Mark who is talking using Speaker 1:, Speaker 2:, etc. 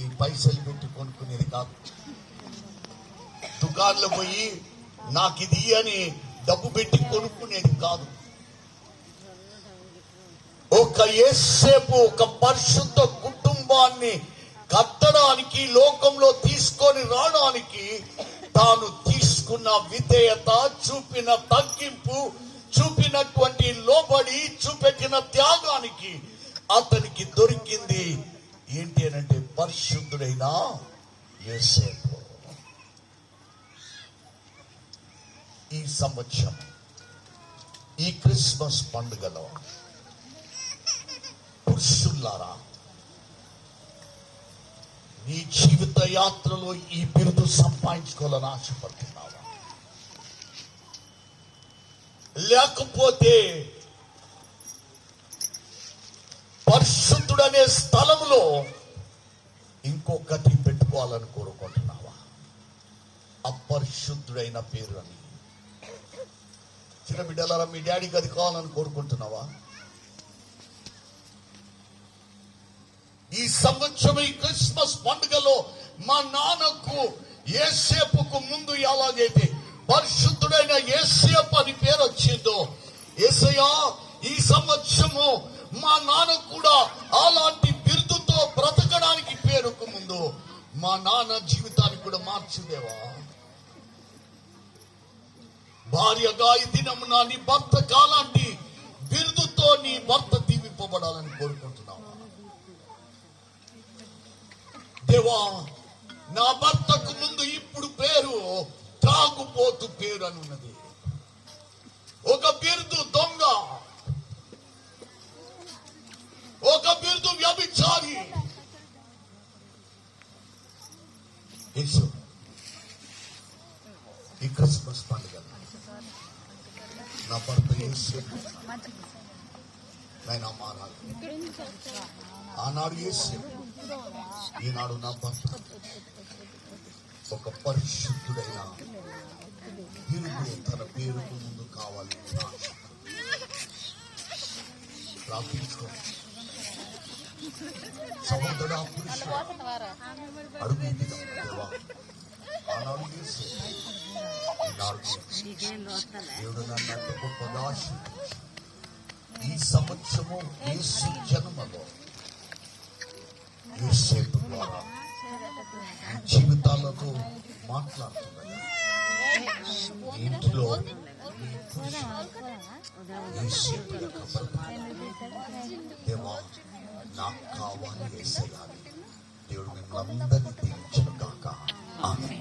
Speaker 1: ఇది పైసలు పెట్టి కొనుక్కునేది కాదు. దుకాణంలో పోయి నాకు ఇది అని డబ్బు పెట్టి కొనుక్కునేది కాదు. ఒక ఏసేపు ఒక పరిశుద్ధ కుటుంబాన్ని కట్టడానికి లోకంలో తీసుకొని రావడానికి తాను తీసుకున్న విధేయత చూపిన తగ్గింపు చూపినటువంటి లోబడి చూపెట్టిన త్యాగానికి అతనికి దొరికింది ఏంటి అని అంటే పరిశుద్ధుడైన యేసేపు. ఈ సంవత్సరం ఈ క్రిస్మస్ పండుగలో పురుషుల్లారా నీ జీవిత యాత్రలో ఈ బిరుదు సంపాదించుకోవాలని ఆశపడుతున్నావా? లేకపోతే పరిశు స్థలంలో ఇంకొకటి పెట్టుకోవాలని కోరుకుంటున్నావా? అపరిశుద్ధుడైన పేరు అని చిన్న బిడ్డలారా మీ డాడీకి అది కావాలని కోరుకుంటున్నావా? ఈ సంవత్సరం ఈ క్రిస్మస్ పండుగలో మా నాన్నకు ఏసేపుకు ముందు ఎలాగైతే పరిశుద్ధుడైన ఏసేపు అని పేరు వచ్చిందో ఏసయ్యా ఈ సంవత్సరము మా నాన్న కూడా అలాంటి మా నాన్న జీవితాన్ని కూడా మార్చుదేవా? భార్యగా ఈ దినమున నీ భర్త కాలాంటి బిరుదుతో నీ భర్త దీవింపబడాలని కోరుకుంటున్నావు? దేవా నా భర్తకు ముందు ఇప్పుడు పేరు త్రాగుపోతు పేరు అని ఉన్నది. ఒక బిరుదు యేసు. ఈ క్రిస్మస్ పండుగ. నా భర్త యేసు. ఆయన మారాలి ఆనాడు యేసు. ఈనాడు నా భర్త. ఒక పరిశుద్ధుడైన బిరుదు తన పేరుకు ముందు కావాలి నా ఆశ. ప్రార్థించుకో సహోదరా పురుషుడా అడుగు ఎత్తుదాం, దేవా. ఆనాడు యేసు ఈనాడు దేవుడు నన్ను అంటే గొప్పగా ఆశీర్వదించు. ఈ సంవత్సరము యేసు జన్మలో యేసేపు ద్వారా ఈ జీవితాలతో మాట్లాడుతున్నది ఇంట్లో ఈ పురుషుడు యేసేపు యొక్క బ్రతుకు దేవా నాకు కావాలి వేసేయాలి దేవుడు మిమ్మల్ని అందరినీ దీవించను కాక ఆమె